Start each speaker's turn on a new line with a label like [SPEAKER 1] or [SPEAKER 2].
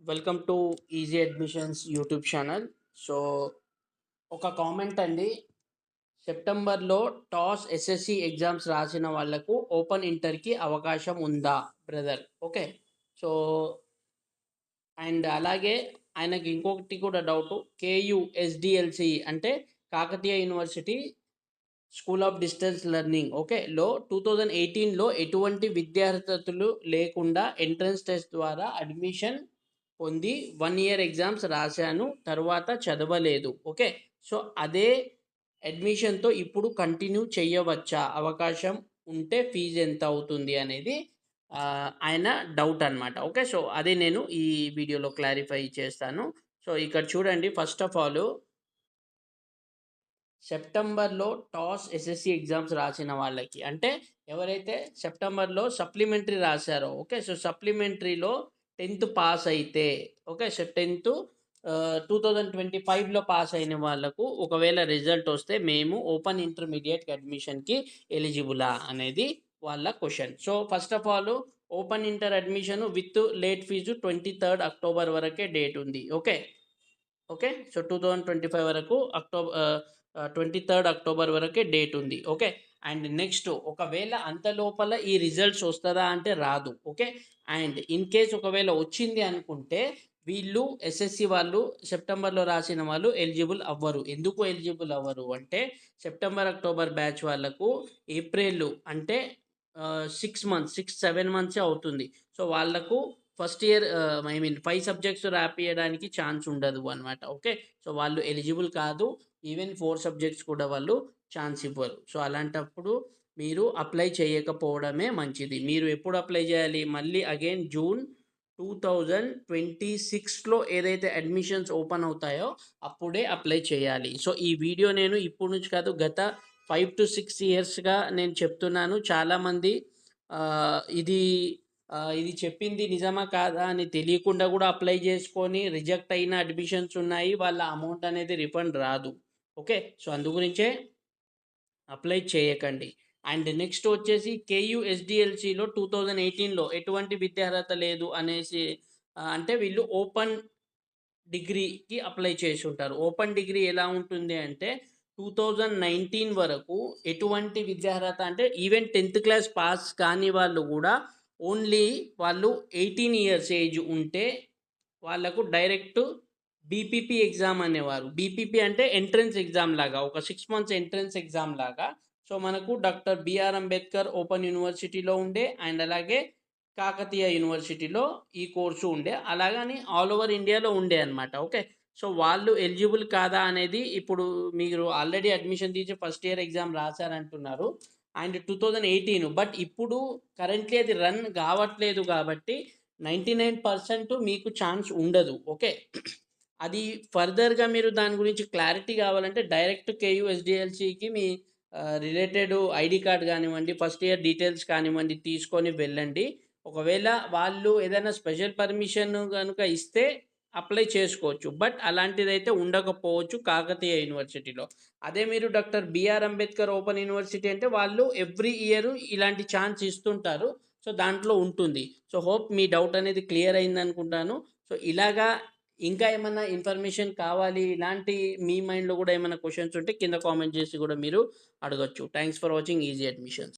[SPEAKER 1] Welcome to easy admissions YouTube channel so ఒక comment అండి. సెప్టెంబర్లో టాస్ ఎస్ఎస్సి ఎగ్జామ్స్ రాసిన వాళ్ళకు ఓపెన్ ఇంటర్కి అవకాశం ఉందా బ్రదర్ ఓకే సో అండ్ అలాగే ఆయనకి ఇంకొకటి కూడా డౌట్ కేయు ఎస్డిఎల్సి అంటే Kakatiya university school of distance learning okay లో టూ థౌజండ్ ఎయిటీన్లో ఎటువంటి విద్యార్థులు లేకుండా ఎంట్రన్స్ టెస్ట్ ద్వారా అడ్మిషన్ పొంది వన్ ఇయర్ ఎగ్జామ్స్ రాశాను తర్వాత చదవలేదు. ఓకే? సో అదే అడ్మిషన్తో ఇప్పుడు కంటిన్యూ చేయవచ్చా? అవకాశం ఉంటే ఫీజు ఎంత అవుతుంది అనేది ఆయన డౌట్ అనమాట ఓకే? సో అదే నేను ఈ వీడియోలో క్లారిఫై చేస్తాను. సో ఇక్కడ చూడండి ఫస్ట్ ఆఫ్ ఆల్ సెప్టెంబర్లో టాస్ ఎస్ఎస్సి ఎగ్జామ్స్ రాసిన వాళ్ళకి. అంటే ఎవరైతే సెప్టెంబర్లో సప్లిమెంటరీ రాశారో ఓకే? సో సప్లిమెంటరీలో టెన్త్ పాస్ అయితే okay so tenth two thousand twenty ఫైవ్లో పాస్ అయిన వాళ్ళకు ఒకవేళ రిజల్ట్ వస్తే మేము ఓపెన్ ఇంటర్మీడియట్ అడ్మిషన్కి ఎలిజిబులా అనేది వాళ్ళ question. So first of all open inter admission with late fee twenty third October వరకే డేట్ ఉంది. Okay okay so two thousand twenty five వరకు అక్టోబర్ ట్వంటీ థర్డ్ అక్టోబర్ వరకే డేట్ ఉంది. ఓకే అండ్ నెక్స్ట్ ఒకవేళ అంత లోపల ఈ రిజల్ట్స్ వస్తుందా అంటే రాదు ఓకే? అండ్ ఇన్ కేస్ ఒకవేళ వచ్చింది అనుకుంటే వీళ్ళు ఎస్ఎస్సి వాళ్ళు సెప్టెంబర్లో రాసిన వాళ్ళు ఎలిజిబుల్ అవ్వరు. ఎందుకు ఎలిజిబుల్ అవ్వరు అంటే సెప్టెంబర్ అక్టోబర్ బ్యాచ్ వాళ్ళకు ఏప్రిల్ అంటే సిక్స్ మంత్స్ సిక్స్ సెవెన్ మంత్సే అవుతుంది. సో వాళ్ళకు first year I mean five subjects రాపియడానికి chance ఉండదు అనమాట ఓకే? సో వాళ్ళు ఎలిజిబుల్ కాదు ఈవెన్ ఫోర్ సబ్జెక్ట్స్ కూడా వాళ్ళు ఛాన్స్ ఇవ్వరు. సో అలాంటప్పుడు మీరు అప్లై చేయకపోవడమే మంచిది. మీరు ఎప్పుడు అప్లై చేయాలి? మళ్ళీ again June two thousand twenty సిక్స్లో ఏదైతే అడ్మిషన్స్ ఓపెన్ అవుతాయో అప్పుడే అప్లై చేయాలి. సో ఈ వీడియో నేను ఇప్పుడు నుంచి కాదు గత ఫైవ్ టు సిక్స్ ఇయర్స్గా నేను చెప్తున్నాను. చాలామంది ఇది ఇది చెప్పింది నిజమా కాదా అని తెలియకుండా కూడా అప్లై చేసుకొని రిజెక్ట్ అయిన అడ్మిషన్స్ ఉన్నాయి. వాళ్ళ అమౌంట్ అనేది రిఫండ్ రాదు. ఓకే? సో అందు గురించే అప్లై చేయకండి. అండ్ నెక్స్ట్ వచ్చేసి కేయూ ఎస్డిఎల్సిలో టూ థౌజండ్ ఎయిటీన్లో ఎటువంటి విద్యార్హత లేదు అనేసి అంటే వీళ్ళు ఓపెన్ డిగ్రీకి అప్లై చేసి ఉంటారు. ఓపెన్ డిగ్రీ ఎలా ఉంటుంది అంటే టూ థౌజండ్ నైన్టీన్ వరకు ఎటువంటి విద్యార్హత అంటే ఈవెన్ టెన్త్ క్లాస్ పాస్ కాని వాళ్ళు కూడా ఓన్లీ వాళ్ళు ఎయిటీన్ ఇయర్స్ ఏజ్ ఉంటే వాళ్ళకు డైరెక్ట్ బీపీపీ ఎగ్జామ్ అనేవారు. బీపీపీ అంటే ఎంట్రన్స్ ఎగ్జామ్ లాగా ఒక సిక్స్ మంత్స్ ఎంట్రన్స్ ఎగ్జామ్ లాగా. సో మనకు doctor B R Ambedkar open యూనివర్సిటీలో ఉండే అండ్ అలాగే కాకతీయ యూనివర్సిటీలో ఈ కోర్సు ఉండే. అలాగని ఆల్ ఓవర్ ఇండియాలో ఉండే అనమాట ఓకే? సో వాళ్ళు ఎలిజిబుల్ కాదా అనేది ఇప్పుడు మీరు ఆల్రెడీ అడ్మిషన్ తీసి first year exam రాశారంటున్నారు. And two thousand eighteen but ఇప్పుడు కరెంట్లీ అది రన్ కావట్లేదు కాబట్టి నైంటీ నైన్ పర్సెంట్ మీకు ఛాన్స్ ఉండదు ఓకే? అది ఫర్దర్గా మీరు దాని గురించి క్లారిటీ కావాలంటే డైరెక్ట్ కేయుఎస్డిఎల్సికి మీ రిలేటెడ్ ఐడి కార్డ్ కానివ్వండి ఫస్ట్ ఇయర్ డీటెయిల్స్ కానివ్వండి తీసుకొని వెళ్ళండి. ఒకవేళ వాళ్ళు ఏదైనా స్పెషల్ పర్మిషన్ కనుక ఇస్తే అప్లై చేసుకోవచ్చు. బట్ అలాంటిదైతే ఉండకపోవచ్చు కాకతీయ యూనివర్సిటీలో. అదే మీరు doctor BR Ambedkar open university అంటే వాళ్ళు ఎవ్రీ ఇయర్ ఇలాంటి ఛాన్స్ ఇస్తుంటారు. సో దాంట్లో ఉంటుంది. సో హోప్ మీ డౌట్ అనేది క్లియర్ అయింది అనుకుంటాను. సో ఇలాగా ఇంకా ఏమైనా ఇన్ఫర్మేషన్ కావాలి ఇలాంటి మీ మైండ్లో కూడా ఏమైనా క్వశ్చన్స్ ఉంటే కింద కామెంట్ చేసి కూడా మీరు అడగచ్చు. Thanks for watching. Easy admissions.